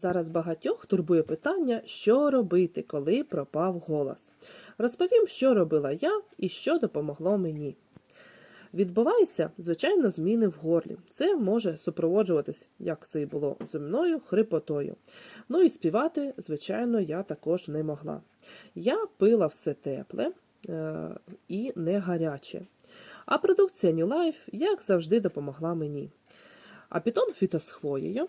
Зараз багатьох турбує питання, що робити, коли пропав голос. Розповім, що робила я і що допомогло мені. Відбуваються, звичайно, зміни в горлі. Це може супроводжуватись, як це і було зі мною, хрипотою. Ну і співати, звичайно, я також не могла. Я пила все тепле е, і не гаряче. А продукція New Life, як завжди, допомогла мені. А пітон фіто з хвоєю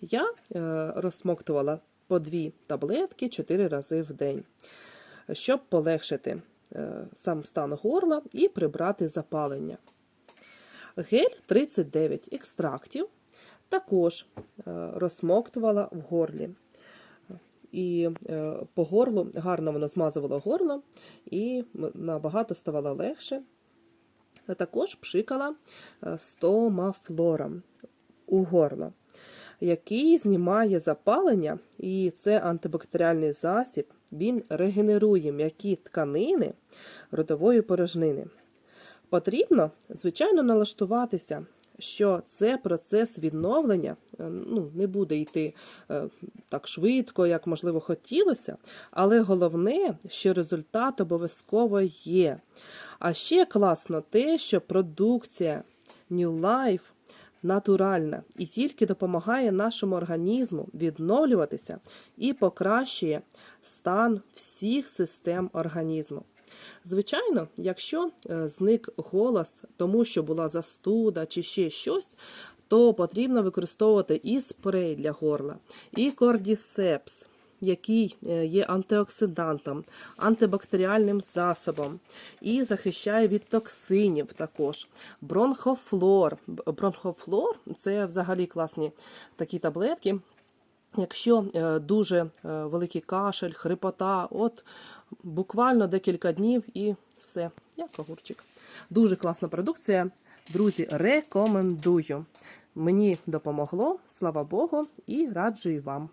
я е, розсмоктувала по дві таблетки 4 рази в день, щоб полегшити е, сам стан горла і прибрати запалення. Гель 39 екстрактів також е, розсмоктувала в горлі. І по горлу гарно воно змазувало горло і набагато ставало легше. Також пшикала стомафлором у горло, який знімає запалення, і це антибактеріальний засіб. Він регенерує м'які тканини ротової порожнини. Потрібно, звичайно, налаштуватися, що це процес відновлення е, ну, не буде йти е, так швидко, як можливо хотілося, але головне, що результат обов'язково є. А ще класно те, що продукція New Life натуральна і тільки допомагає нашому організму відновлюватися і покращує стан всіх систем організму. Звичайно, якщо е, зник голос, тому що була застуда чи ще щось, то потрібно використовувати і спрей для горла, і кордісепс, який е, є антиоксидантом, антибактеріальним засобом і захищає від токсинів також. Бронхофлор. Бронхофлор це взагалі класні такі таблетки. Якщо е, дуже е, великий кашель, хрипота, от буквально декілька днів і все, як огурчик. Дуже класна продукція. Друзі, рекомендую. Мені допомогло, слава Богу, і раджу і вам.